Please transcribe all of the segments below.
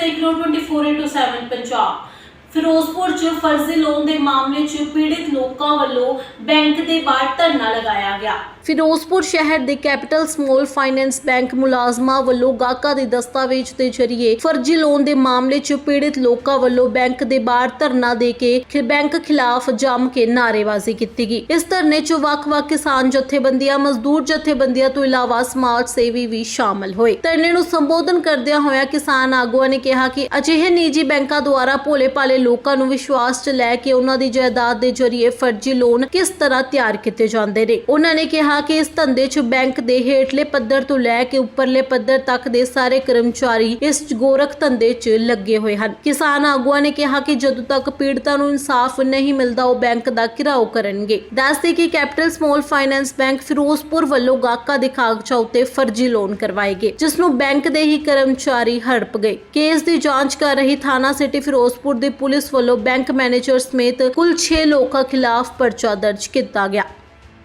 ਦੇਖ ਰਹੇ 24/7 ਪੰਜਾਬ। ਫਿਰੋਜ਼ਪੁਰ 'ਚ ਫਰਜ਼ੀ ਲੋਨ ਦੇ ਮਾਮਲੇ 'ਚ ਪੀੜਿਤ ਲੋਕਾਂ ਵੱਲੋਂ ਬੈਂਕ ਦੇ ਬਾਹਰ ਧਰਨਾ ਲਗਾਇਆ ਗਿਆ। ਫਿਰੋਜ਼ਪੁਰ ਸ਼ਹਿਰ ਦੇ ਕੈਪੀਟਲ ਸਮਾਲ ਫਾਈਨੈਂਸ ਬੈਂਕ ਮੁਲਾਜ਼ਮਾਂ ਵੱਲੋਂ ਗਾਹਕਾਂ ਦੇ ਦਸਤਾਵੇਜ਼ ਦੇ ਜ਼ਰੀਏ ਫਰਜ਼ੀ ਲੋਨ ਦੇ ਮਾਮਲੇ 'ਚ ਪੀੜਿਤ ਲੋਕਾਂ ਵੱਲੋਂ ਬੈਂਕ ਦੇ ਬਾਹਰ ਧਰਨਾ ਦੇ ਕੇ ਬੈਂਕ ਖਿਲਾਫ ਜੰਮ ਕੇ ਨਾਅਰੇਬਾਜ਼ੀ ਕੀਤੀ ਗਈ। ਇਸ ਧਰਨੇ 'ਚ ਵੱਖ-ਵੱਖ ਕਿਸਾਨ ਜਥੇਬੰਦੀਆਂ, ਮਜ਼ਦੂਰ ਜਥੇਬੰਦੀਆਂ ਤੋਂ ਇਲਾਵਾ ਸਮਾਜ ਸੇਵੀ ਵੀ ਸ਼ਾਮਲ ਹੋਏ। ਧਰਨੇ ਨੂੰ ਸੰਬੋਧਨ ਕਰਦਿਆਂ ਹੋਇਆ ਕਿਸਾਨ ਆਗੂਆਂ ਨੇ ਕਿਹਾ ਕਿ ਅਜਿਹੇ ਨਿੱਜੀ ਬੈਂਕਾਂ ਦੁਆਰਾ ਭੋਲੇ-ਭਾਲੇ ਲੋਕਾਂ ਨੂੰ ਵਿਸ਼ਵਾਸ 'ਚ ਲੈ ਕੇ ਉਹਨਾਂ ਦੀ ਜਾਇਦਾਦ ਦੇ ਜ਼ਰੀਏ ਫਰਜ਼ੀ ਲੋਨ ਕਿਸ ਤਰ੍ਹਾਂ ਤਿਆਰ ਕੀਤੇ ਜਾਂਦੇ ਨੇ? ਉਹਨਾਂ ਨੇ ਕਿਹਾ ਕਿ ਇਸ ਧੰਦੇ 'ਚ ਬੈਂਕ ਦੇ ਹੇਠਲੇ ਪੱਧਰ ਤੋਂ ਲੈ ਕੇ ਉੱਪਰਲੇ ਪੱਧਰ ਤੱਕ ਦੇ ਸਾਰੇ ਕਰਮਚਾਰੀ ਇਸ ਗੋਰਖ ਧੰਦੇ 'ਚ ਲੱਗੇ ਹੋਏ ਹਨ। ਕਿਸਾਨ ਆਗੂਆਂ ਨੇ ਕਿਹਾ ਕਿ ਜਦੋਂ ਤੱਕ ਪੀੜਤਾਂ ਨੂੰ ਇਨਸਾਫ ਨਹੀਂ ਮਿਲਦਾ, ਉਹ ਬੈਂਕ ਦਾ ਘਿਰਾਓ ਕਰਨਗੇ। ਦੱਸਦੇ ਕਿ Capital Small Finance Bank Ferozepur ਵੱਲੋਂ ਗਾਹਕਾਂ ਦੇ ਕਾਗਜ਼ਾਂ ਉੱਤੇ ਫਰਜ਼ੀ ਲੋਨ ਕਰਵਾਏ ਗਏ, ਜਿਸ ਨੂੰ ਬੈਂਕ ਦੇ ਹੀ ਕਰਮਚਾਰੀ ਹੜਪ ਗਏ। ਕੇਸ ਦੀ ਜਾਂਚ ਕਰ ਰਹੀ ਥਾਣਾ ਸਿਟੀ ਫਿਰੋਜ਼ਪੁਰ ਦੀ ਪੁਲਿਸ ਵੱਲੋਂ ਬੈਂਕ ਮੈਨੇਜਰ ਸਮੇਤ ਕੁੱਲ 6 ਲੋਕਾਂ ਖਿਲਾਫ ਪਰਚਾ ਦਰਜ ਕੀਤਾ ਗਿਆ।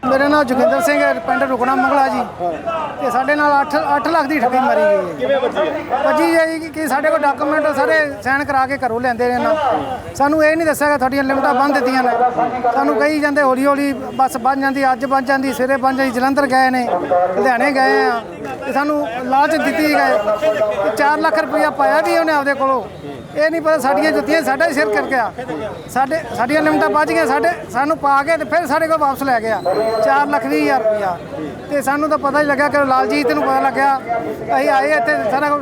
ਮੇਰਾ ਨਾਮ ਜੋਗਿੰਦਰ ਸਿੰਘ ਹੈ ਪਿੰਡ ਰੁਕਣਾ ਮੰਗਲਾ ਜੀ। ਤੇ ਸਾਡੇ ਨਾਲ 8 8 ਲੱਖ ਦੀ ਠੱਗੀ ਮਾਰੀ ਗਈ ਹੈ ਕਿਵੇਂ ਵੱਜੀ ਹੈ? ਵੱਜੀ ਹੈ ਜੀ ਕਿ ਸਾਡੇ ਕੋਲ ਡਾਕੂਮੈਂਟ ਸਾਰੇ ਸਾਈਨ ਕਰਾ ਕੇ ਘਰੋਂ ਲੈਂਦੇ ਨੇ ਨਾ। ਸਾਨੂੰ ਇਹ ਨਹੀਂ ਦੱਸਿਆ ਕਿ ਤੁਹਾਡੀਆਂ ਲਿਮਟਾਂ ਬੰਦ ਦਿੱਤੀਆਂ ਨੇ। ਸਾਨੂੰ ਕਹੀ ਜਾਂਦੇ ਹੌਲੀ ਹੌਲੀ ਬੱਸ ਬਣ ਜਾਂਦੀ ਅੱਜ ਬਣ ਜਾਂਦੀ ਸਿਰੇ ਬਣ ਜਾਂਦੀ ਜਲੰਧਰ ਗਏ ਨੇ ਲੁਧਿਆਣੇ ਗਏ ਆ। ਤੇ ਸਾਨੂੰ ਲਾਲਚ ਦਿੱਤੀ ਗਏ ਕਿ 4 ਲੱਖ ਰੁਪਇਆ ਪਾਇਆ ਵੀ ਉਹਨੇ ਆਪਦੇ ਕੋਲੋਂ। ਇਹ ਨਹੀਂ ਪਤਾ ਸਾਡੀਆਂ ਜੁੱਤੀਆਂ ਸਾਡਾ ਹੀ ਸਿਰ ਕਰ ਗਿਆ ਸਾਡੇ ਸਾਡੀਆਂ ਲਿਮਟਾਂ ਬਚ ਗਈਆਂ ਸਾਡੇ ਸਾਨੂੰ ਪਾ ਕੇ ਤੇ ਫਿਰ ਸਾਡੇ ਕੋਲ ਵਾਪਸ ਲੈ ਗਿਆ। 4 ਲੱਖ ਵੀਹ ਹਜ਼ਾਰ ਰੁਪਇਆ ਤੇ ਸਾਨੂੰ ਤਾਂ ਪਤਾ ਹੀ ਲੱਗਾ ਕਿ ਲਾਲਜੀਤ ਨੂੰ ਪਤਾ ਲੱਗਿਆ। ਅਸੀਂ ਆਏ ਇੱਥੇ ਸਾਰਾ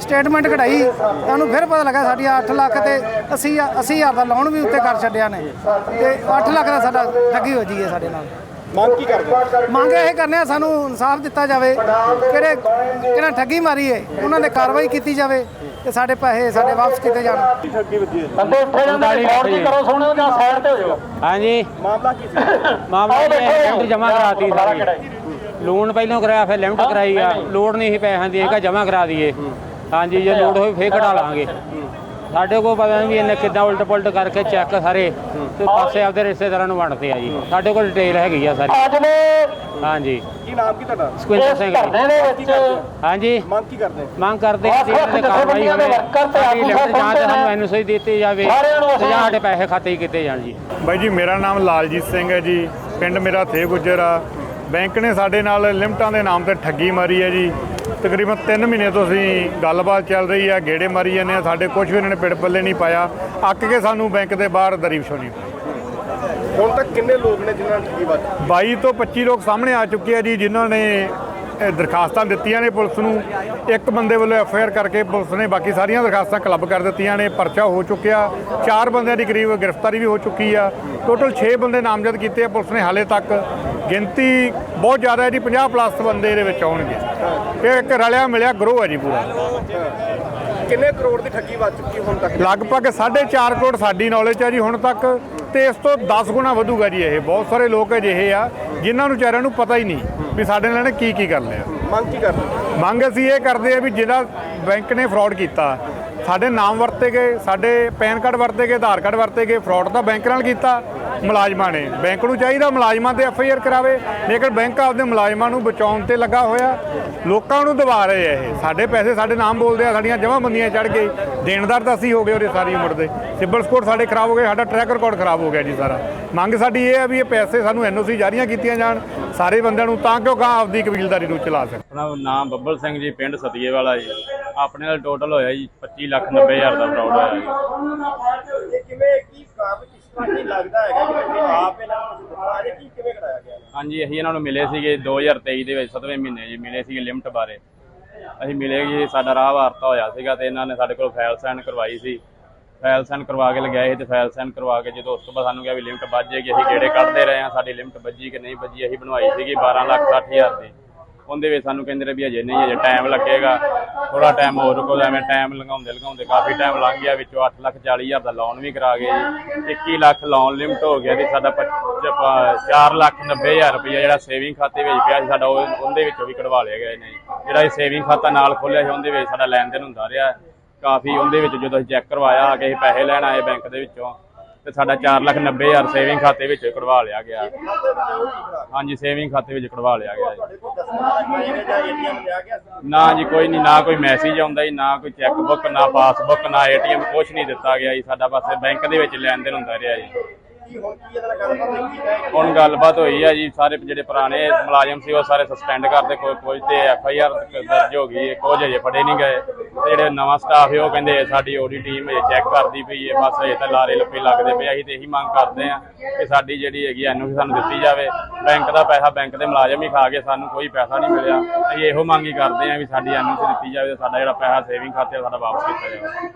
ਸਟੇਟਮੈਂਟ ਕਢਾਈ। ਸਾਨੂੰ ਫਿਰ ਪਤਾ ਲੱਗਾ ਸਾਡੀਆਂ 8 ਲੱਖ ਤੇ 80 80 ਹਜ਼ਾਰ ਦਾ ਲੋਨ ਵੀ ਉੱਤੇ ਕਰ ਛੱਡਿਆ ਨੇ। ਤੇ 8 ਲੱਖ ਦਾ ਸਾਡਾ ਠੱਗੀ ਹੋ ਜੀ ਹੈ ਸਾਡੇ ਨਾਲ। ਮੰਗ ਕੀ ਕਰਦੇ ਮੰਗ ਇਹ ਕਰਨੇ ਆ ਸਾਨੂੰ ਇਨਸਾਫ ਦਿੱਤਾ ਜਾਵੇ। ਕਿਹੜੇ ਕਿਹਨਾਂ ਠੱਗੀ ਮਾਰੀ ਹੈ ਉਹਨਾਂ 'ਤੇ ਕਾਰਵਾਈ ਕੀਤੀ ਜਾਵੇ। ਤੇ ਸਾਡੇ ਪੈਸੇ ਸਾਡੇ ਵਾਪਸ ਕੀਤੇ ਜਾਣ। ਠੱਗੀ ਵੱਜੀ ਹੈ ਬੰਦੇ ਉੱਥੇ ਜਾਂਦੇ ਨੇ ਫੌੜ ਦੀ ਕਰੋ ਸੋਣੇ ਜਾਂ ਸਾਈਡ ਤੇ ਹੋ ਜਾਓ। ਹਾਂਜੀ। ਮਾਮਲਾ ਕੀ ਸੀ? ਮਾਮਲਾ ਇਹ ਲਿਮਟ ਜਮਾ ਕਰਾਤੀ ਸਾਰੀ। ਲੋਨ ਪਹਿਲਾਂ ਕਰਾਇਆ ਫਿਰ ਲਿਮਟ ਕਰਾਈ ਆ। ਲੋਡ ਨਹੀਂ। ਸੀ ਪੈਸਿਆਂ ਦੀ ਹੈਗਾ ਜਮਾ ਕਰਾ ਦਈਏ। ਹਾਂਜੀ ਜੇ ਲੋਡ ਹੋਈ ਫੇਰ ਕਢਾ ਲਾਂਗੇ। ਸਾਡੇ ਕੋਲ ਪਤਾ ਨਹੀਂ ਵੀ ਇਹਨੇ ਕਿੱਦਾਂ ਉਲਟ ਪੁਲਟ ਕਰਕੇ ਚੈੱਕ ਸਾਰੇ ਤੇ ਪਾਸੇ ਆਪਦੇ ਰਿਸ਼ਤੇਦਾਰਾਂ ਨੂੰ ਵੰਡਦੇ ਆ ਜੀ। ਸਾਡੇ ਕੋਲ ਡਿਟੇਲ ਹੈਗੀ ਆ ਸਾਰੀ। ਅੱਜ ਨੇ ਹਾਂਜੀ। ਕੀ ਨਾਮ ਕੀ ਤੁਹਾਡਾ? ਸੁਖਵਿੰਦਰ ਇਸ ਸਿੰਘ। ਧਰਨੇ ਜੀ। ਦੇ ਵਿੱਚ ਹਾਂਜੀ। ਮੰਗ ਕੀ ਕਰਦੇ? ਮੰਗ ਕਰਦੇ ਹਾਂ ਕਿ ਇਹਨਾਂ ਦੀ ਕਾਰਵਾਈ ਹੋਵੇ। ਸਾਡੀ ਲਿਮਟ ਜਾਂਚ ਸਾਨੂੰ ਐਨਓਸੀ ਦਿੱਤੀ ਜਾਵੇ ਸਾਰਿਆਂ ਨੂੰ ਤੇ ਜਾਂ ਸਾਡੇ ਪੈਸੇ ਖਾਤੇ 'ਚ ਕੀਤੇ ਜਾਣ ਜੀ। ਬਾਈ ਜੀ ਮੇਰਾ ਨਾਮ ਲਾਲਜੀਤ ਸਿੰਘ ਹੈ ਜੀ। ਪਿੰਡ ਮੇਰਾ ਥੇ ਗੁੱਜਰ ਆ। ਬੈਂਕ ਨੇ ਸਾਡੇ ਨਾਲ ਲਿਮਟਾਂ ਦੇ ਨਾਮ ਤੇ ਠੱਗੀ ਮਾਰੀ ਹੈ ਜੀ। ਤਕਰੀਬਨ 3 ਮਹੀਨੇ ਤੋਂ ਅਸੀਂ ਗੱਲਬਾਤ ਚੱਲ ਰਹੀ ਆ ਗੇੜੇ ਮਾਰੀ ਜਾਂਦੇ ਆ ਸਾਡੇ ਕੁਝ ਵੀ ਇਹਨਾਂ ਨੇ ਪਿੜ ਪੱਲੇ ਨਹੀਂ ਪਾਇਆ। ਅੱਕ ਕੇ ਸਾਨੂੰ ਬੈਂਕ ਦੇ ਬਾਹਰ ਦਰੀ ਵਿਛਾਉਣੀ ਪਈ ਹੁਣ ਤੱਕ ਕਿੰਨੇ ਲੋਕ ਨੇ ਜਿਨ੍ਹਾਂ ਨੂੰ ਠੱਗੀ ਵੱਜੀ 22 ਤੋਂ 25 ਲੋਕ ਸਾਹਮਣੇ ਆ ਚੁੱਕੇ ਆ ਜੀ ਜਿਨ੍ਹਾਂ ਨੇ ਦਰਖਾਸਤਾਂ ਦਿੱਤੀਆਂ ਨੇ ਪੁਲਿਸ ਨੂੰ। ਇੱਕ ਬੰਦੇ ਵੱਲੋਂ ਐਫ ਆਈ ਆਰ ਕਰਕੇ ਪੁਲਿਸ ਨੇ ਬਾਕੀ ਸਾਰੀਆਂ ਦਰਖਾਸਤਾਂ ਕਲੱਬ ਕਰ ਦਿੱਤੀਆਂ ਨੇ ਪਰਚਾ ਹੋ ਚੁੱਕਿਆ। ਚਾਰ ਬੰਦਿਆਂ ਦੀ ਕਰੀਬ ਗ੍ਰਿਫਤਾਰੀ ਵੀ ਹੋ ਚੁੱਕੀ ਆ। ਟੋਟਲ 6 ਬੰਦੇ ਨਾਮਜ਼ਦ ਕੀਤੇ ਆ ਪੁਲਿਸ ਨੇ ਹਾਲੇ ਤੱਕ। ਗਿਣਤੀ ਬਹੁਤ ਜ਼ਿਆਦਾ ਹੈ ਜੀ 50 ਪਲੱਸ ਬੰਦੇ ਇਹਦੇ ਵਿੱਚ ਆਉਣਗੇ। ਇਹ ਇੱਕ ਰਲਿਆ ਮਿਲਿਆ ਗਰੋਹ ਹੈ ਜੀ ਪੂਰਾ। ਕਿੰਨੇ ਕਰੋੜ ਦੀ ਠੱਗੀ ਵੱਜ ਚੁੱਕੀ ਹੁਣ ਤੱਕ? ਲਗਭਗ 4.5 ਕਰੋੜ ਸਾਡੀ ਨੌਲੇਜ ਹੈ ਜੀ ਹੁਣ ਤੱਕ ਤੇ ਇਸ ਤੋਂ 10 ਗੁਣਾ ਵਧੂਗਾ ਜੀ ਇਹ। ਬਹੁਤ ਸਾਰੇ ਲੋਕ ਅਜਿਹੇ ਆ ਜਿਨ੍ਹਾਂ ਨੂੰ ਵਿਚਾਰਿਆਂ ਨੂੰ ਪਤਾ ਹੀ ਨਹੀਂ ਵੀ ਸਾਡੇ ਨਾਲ ਕੀ ਕੀ ਕਰ ਲਿਆ। ਮੰਗ ਕੀ ਕਰਦੇ? ਮੰਗ ਅਸੀਂ ਇਹ ਕਰਦੇ ਆ ਵੀ ਜਿਹੜਾ ਬੈਂਕ ਨੇ ਫਰਾਡ ਕੀਤਾ ਸਾਡੇ ਨਾਮ ਵਰਤੇ ਗਏ ਸਾਡੇ ਪੈਨ ਕਾਰਡ ਵਰਤੇ ਗਏ ਆਧਾਰ ਕਾਰਡ ਵਰਤੇ ਗਏ ਫਰਾਡ ਤਾਂ ਬੈਂਕ ਨਾਲ ਕੀਤਾ। ਮੁਲਾਜ਼ਮਾਂ ਨੇ। ਬੈਂਕ ਨੂੰ ਚਾਹੀਦਾ ਮੁਲਾਜ਼ਮਾਂ ਤੇ ਐਫ ਆਈ ਆਰ ਕਰਾਵੇ। ਲੇਕਿਨ ਬੈਂਕ ਆਪਦੇ ਮੁਲਾਜ਼ਮਾਂ ਨੂੰ ਬਚਾਉਣ ਤੇ ਲੱਗਾ ਹੋਇਆ। ਲੋਕਾਂ ਨੂੰ ਦਬਾ ਰਹੇ ਆ ਇਹ। ਸਾਡੇ ਪੈਸੇ ਸਾਡੇ ਨਾਮ ਬੋਲਦੇ ਆ ਸਾਡੀਆਂ ਜਮ੍ਹਾਂਬੰਦੀਆਂ ਚੜ ਗਏ ਦੇਣਦਾਰ ਤਾਂ ਅਸੀਂ ਹੋ ਗਏ ਉਹਦੇ ਸਾਰੀ ਉਮਰ ਦੇ। ਸਿਬਲ ਸਕੋਰ ਸਾਡੇ ਖਰਾਬ ਹੋ ਗਏ ਸਾਡਾ ਟਰੈਕ ਰਿਕਾਰਡ ਖਰਾਬ ਹੋ ਗਿਆ ਜੀ ਸਾਰਾ। ਮੰਗ ਸਾਡੀ ਇਹ ਹੈ ਵੀ ਇਹ ਪੈਸੇ ਸਾਨੂੰ ਐਨਓਸੀ ਜਾਰੀਆਂ ਕੀਤੀਆਂ ਜਾਣ ਸਾਰੇ ਬੰਦਿਆਂ ਨੂੰ ਤਾਂ ਕਿ ਉਹ ਗਾਂ ਆਪਦੀ ਕਬੀਲਦਾਰੀ ਨੂੰ ਚਲਾ ਸਕਣ। ਆਪਣਾ ਨਾਮ ਬੱਬਲ ਸਿੰਘ ਜੀ ਪਿੰਡ ਸਤੀਏ ਵਾਲਾ ਜੀ। ਆਪਣੇ ਨਾਲ ਟੋਟਲ ਹੋਇਆ ਜੀ 25 ਲੱਖ 90 ਹਜ਼ਾਰ ਦਾ ਫਰਾਡ ਹੋਇਆ ਜੀ। ਇਹ ਕਿਵੇਂ ਕੀ ਕਾਰਨ ਕਿਸ ਲੱਗਦਾ ਹੈਗਾ ਕਿ ਆਪ ਇਹਨਾਂ ਨੂੰ ਦਿੱਤਾ ਹੈ ਕੀ ਕਿਵੇਂ ਕਰਾਇਆ ਗਿਆ ਹਾਂਜੀ, ਅਸੀਂ ਇਹਨਾਂ ਨੂੰ ਮਿਲੇ ਸੀਗੇ 2023 ਦੇ ਵਿੱਚ 7ਵੇਂ ਮਹੀਨੇ ਜੀ, ਮਿਲੇ ਸੀਗੇ ਲਿਮਟ ਬਾਰੇ। ਅਸੀਂ ਮਿਲੇ ਜੀ, ਸਾਡਾ ਰਾਹ ਵਾਰਤਾ ਹੋਇਆ ਸੀਗਾ ਤੇ ਇਹਨਾਂ ਨੇ ਸਾਡੇ ਕੋਲ ਫਾਈਲ ਸਾਈਨ ਕਰਵਾਈ ਸੀ। ਫਾਈਲ ਸਾਈਨ ਕਰਵਾ ਕੇ ਲਗਾਏ ਸੀ ਤੇ ਫਾਈਲ ਸਾਈਨ ਕਰਵਾ ਕੇ ਜਦੋਂ ਉਸ ਤੋਂ ਬਾਅਦ ਸਾਨੂੰ ਕਿਹਾ ਵੀ ਲਿਮਟ ਵੱਜ ਜਾਏਗੀ, ਅਸੀਂ ਗੇੜੇ ਕੱਢਦੇ ਰਹੇ ਹਾਂ, ਸਾਡੀ ਲਿਮਟ ਵੱਜੀ ਕਿ ਨਹੀਂ ਵੱਜੀ, ਅਸੀਂ ਬਣਵਾਈ ਸੀਗੀ 12 ਲੱਖ 60 ਹਜ਼ਾਰ ਦੀ। ਉਹਦੇ ਵਿੱਚ ਸਾਨੂੰ ਕਹਿੰਦੇ ਰਹੇ ਵੀ ਅਜੇ ਨਹੀਂ, ਅਜੇ ਟਾਈਮ ਲੱਗੇਗਾ। ਥੋੜਾ ਟਾਈਮ ਹੋਰ ਰੁਕੋ, ਐਵੇਂ ਟਾਈਮ ਲੰਘਾਉਂਦੇ ਲੰਘਾਉਂਦੇ ਕਾਫੀ ਟਾਈਮ ਲੰਘ ਗਿਆ, ਵਿੱਚੋਂ 8 ਲੱਖ 40 ਹਜ਼ਾਰ ਦਾ ਲੋਨ ਵੀ ਕਰਾ ਗਏ ਜੀ। 21 ਲੱਖ ਲੋਨ ਲਿਮਟ ਹੋ ਗਿਆ ਤੇ ਸਾਡਾ 4 ਲੱਖ 90 ਹਜ਼ਾਰ ਰੁਪਇਆ ਜਿਹੜਾ ਸੇਵਿੰਗ ਖਾਤੇ ਵਿੱਚ ਪਿਆ ਸੀ, ਸਾਡਾ ਉਹ- ਉਹਦੇ ਵਿੱਚੋਂ ਵੀ ਕਢਵਾ ਲਿਆ ਗਿਆ ਇਹਨੇ। ਜਿਹੜਾ ਇਹ ਸੇਵਿੰਗ ਖਾਤਾ ਨਾਲ ਖੋਲਿਆ ਸੀ, ਉਹਦੇ ਵਿੱਚ ਸਾਡਾ ਲੈਣ ਦੇਣ ਹੁੰਦਾ ਰਿਹਾ। ਕਾਫੀ ਉਹਦੇ ਵਿੱਚ ਜਦੋਂ ਅਸੀਂ ਚੈੱਕ ਕਰਵਾਇਆ ਕਿ ਕੇ ਅਸੀਂ ਪੈਸੇ ਲੈਣ ਆਏ ਬੈਂਕ ਦੇ ਵਿੱਚੋਂ। ਤੇ ਸਾਡਾ 490000 ਸੇਵਿੰਗ ਖਾਤੇ ਵਿੱਚ ਕਢਵਾ ਲਿਆ ਗਿਆ। ਹਾਂਜੀ ਸੇਵਿੰਗ ਖਾਤੇ ਵਿੱਚ ਕਢਵਾ ਲਿਆ ਗਿਆ ਜੀ। ਨਾ ਜੀ, ਕੋਈ ਨਹੀਂ, ਨਾ ਕੋਈ ਮੈਸੇਜ ਆਉਂਦਾ ਜੀ, ਨਾ ਕੋਈ ਚੈੱਕ ਬੁੱਕ ਨਾ ਪਾਸਬੁੱਕ ਨਾ ਏਟੀਐਮ ਕੁਝ ਨਹੀਂ ਦਿੱਤਾ ਗਿਆ ਜੀ। ਸਾਡਾ ਬਸ ਬੈਂਕ ਦੇ ਵਿੱਚ ਲੈਣ ਦੇਣ ਹੁੰਦਾ ਰਿਹਾ ਜੀ। ਹੁਣ ਗੱਲਬਾਤ ਹੋਈ ਕੀ ਆ ਜੀ, ਸਾਰੇ ਜਿਹੜੇ ਪੁਰਾਣੇ ਮੁਲਾਜ਼ਮ ਸੀ, ਉਹ ਸਾਰੇ ਸਸਪੈਂਡ ਕਰਦੇ, ਕੋਈ ਕੁਝ ਤੇ ਐਫ ਆਈ ਆਰ ਦਰਜ ਹੋ ਗਈ ਹੈ ਕੁਝ ਅਜੇ ਫੜੇ ਨਹੀਂ ਗਏ। ਤੇ ਜਿਹੜੇ ਨਵਾਂ ਸਟਾਫ ਹੈ ਉਹ ਕਹਿੰਦੇ ਸਾਡੀ ਓਡੀ ਟੀਮ ਇਹ ਚੈੱਕ ਕਰਦੀ ਪਈ ਹੈ, ਬਸ ਇਹ ਤਾਂ ਲਾਰੇ ਲੱਪੇ ਲੱਗਦੇ ਪਏ ਅਸੀਂ ਤੇ ਇਹੀ ਮੰਗ ਕਰਦੇ ਆ ਕਿ ਸਾਡੀ ਜਿਹੜੀ ਹੈਗੀ ਐਨਓਸੀ ਸਾਨੂੰ ਦਿੱਤੀ ਜਾਵੇ। ਬੈਂਕ ਦਾ ਪੈਸਾ ਬੈਂਕ ਦੇ ਮੁਲਾਜ਼ਮ ਹੀ ਖਾ ਕੇ ਸਾਨੂੰ ਕੋਈ ਪੈਸਾ ਨਹੀਂ ਮਿਲਿਆ। ਅਸੀਂ ਇਹੋ ਮੰਗ ਹੀ ਕਰਦੇ ਆ ਵੀ ਸਾਡੀ ਐਨਓਸੀ ਦਿੱਤੀ ਜਾਵੇ ਤੇ ਸਾਡਾ ਜਿਹੜਾ ਪੈਸਾ ਸੇਵਿੰਗ ਖਾਤੇ ਸਾਡਾ ਵਾਪਸ ਕੀਤਾ ਜਾਵੇ।